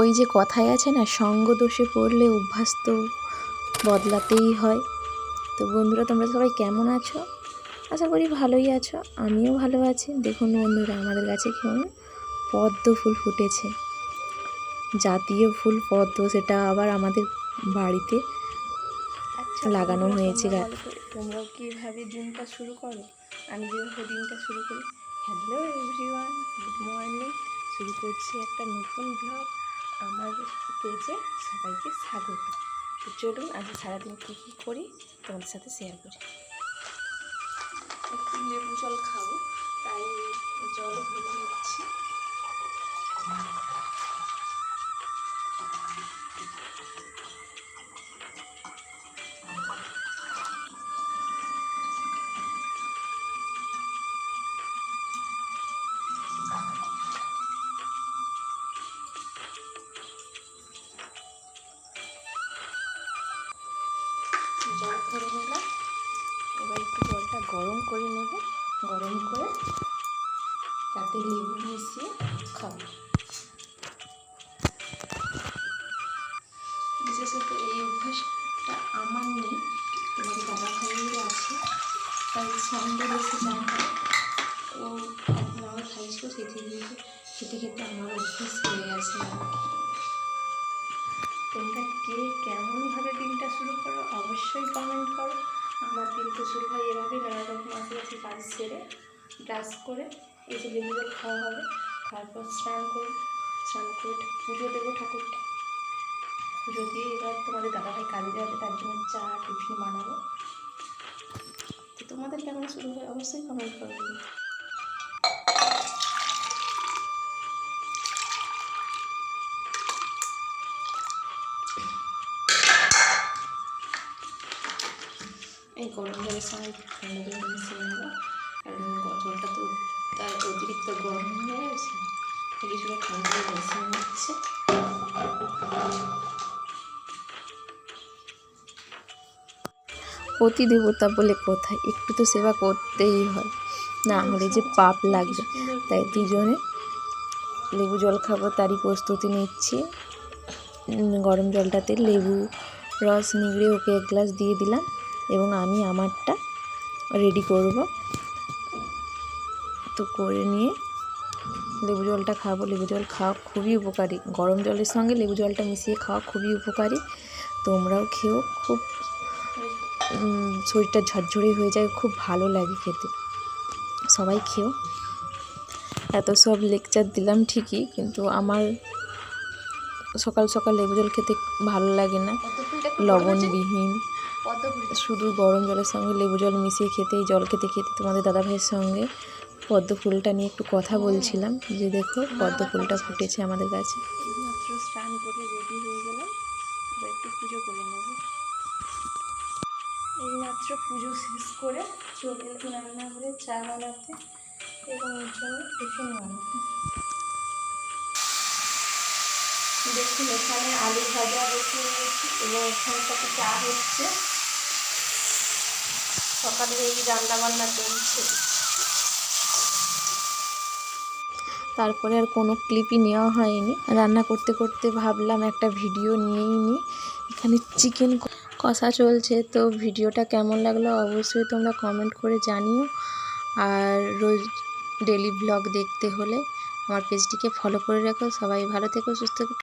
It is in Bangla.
ওই যে কথায় আছে না সঙ্গ দোষে পড়লে অভ্যাস তো বদলাতেই হয়। তো বন্ধুরা তোমরা সবাই কেমন আছো? আশা করি ভালোই আছো আমিও ভালো আছি। দেখুন বন্ধুরা আমাদের কাছে কেমন পদ্ম ফুল ফুটেছে। জাতীয় ফুল পদ্ম সেটা আবার আমাদের বাড়িতে আচ্ছা লাগানো হয়েছে গাছ। তোমরাও কীভাবে দিনটা শুরু করো? আমি যেভাবে দিনটা শুরু করি। হ্যালো এভরিওয়ান গুড মর্নিং শুরু করছি একটা নতুন ব্লগ আমার পেজে সবাইকে স্বাগত। তো চলুন আজ সারাদিন কী কী করি তোমাদের সাথে শেয়ার করি। একটু লেবু জল খাব, তাই জল ভরে নিচ্ছি। ভরে নিলাম। এবার একটু জলটা গরম করে নেব। গরম করে তাতে লেবু মিশিয়ে খাব। বিশেষত এই অভ্যাসটা আমার নেই। তোমাদের দাদা ভাইয়ের আছে। তাই সঙ্গে বেশি না ও এখন আমার খাইছিল সেটি খেতে খেতে আমার অভ্যাস হয়ে গেছে। আর কি শুরু করো, অবশ্যই কমেন্ট করো। আমার দিন তো শুরু হয় এভাবে নানা রকম আশেপাশে কাজ সেরে ব্রাশ করে এই যে লেবু খাওয়া হবে। খাওয়ার পর স্নান করব। স্নান করে পুজো দেবো ঠাকুরকে। পুজো দিয়ে এবার তোমাদের দাদা দাদাভাই কাজে যাবে, তার জন্য চা, টিফিন বানাবো। তো তোমাদের কেমন শুরু হয়? অবশ্যই কমেন্ট করবে এই গরম জলের সঙ্গে ঠান্ডা জল মিশিয়ে নেব। কারণ জলটা তো তার অতিরিক্ত গরম হয়ে গেছে। কিছুটা ঠান্ডা জল মিশিয়ে নিচ্ছে। পতি দেবতা বলে কোথায়? একটু তো সেবা করতেই হয়। না হলে যে পাপ লাগবে। তাই দুজনে লেবু জল খাব তারই প্রস্তুতি নিচ্ছি। গরম জলটাতে লেবু রস নিগড়ে ওকে এক গ্লাস দিয়ে দিলাম। এবং আমি আমারটা রেডি করব। তো করে নিয়ে লেবু জলটা খাব। লেবু জল খাওয়া খুবই উপকারী। গরম জলের সঙ্গে লেবু জলটা মিশিয়ে খাওয়া খুবই উপকারী। তোমরাও খেও, খুব শরীরটা ঝরঝরে হয়ে যায়, খুব ভালো লাগে খেতে। সবাই খেও। এত সব লেকচার দিলাম ঠিকই, কিন্তু আমার সকাল সকাল লেবু জল খেতে ভালো লাগে না। লবণবিহীন। শুধু গরম জলের সঙ্গে লেবু জল মিশিয়ে খেতে জল খেতে খেতে তোমাদের দাদাভাইয়ের সঙ্গে পদ্ম ফুলটা নিয়ে একটু কথা বলছিলাম। যে দেখো, পদ্ম ফুলটা ফুটেছে আমাদের কাছে। পুজো শেষ করে চলে চা বানাতে এবং দেখুন, এখানে আলু ভাজা বসে রয়েছে এবং এখানে চা হচ্ছে। সকালে এই রান্না বান্না চলছে। তারপরে আর কোনো ক্লিপই নেওয়া হয়নি। রান্না করতে করতে ভাবলাম একটা ভিডিও নিয়েই নি। এখানে চিকেন কষা চলছে। তো ভিডিওটা কেমন লাগল অবশ্যই তোমরা কমেন্ট করে জানিও। আর রোজ ডেলি ব্লগ দেখতে হলে আমার পেজটিকে ফলো করে রাখো। সবাই ভালো থেকো, সুস্থ থেকো।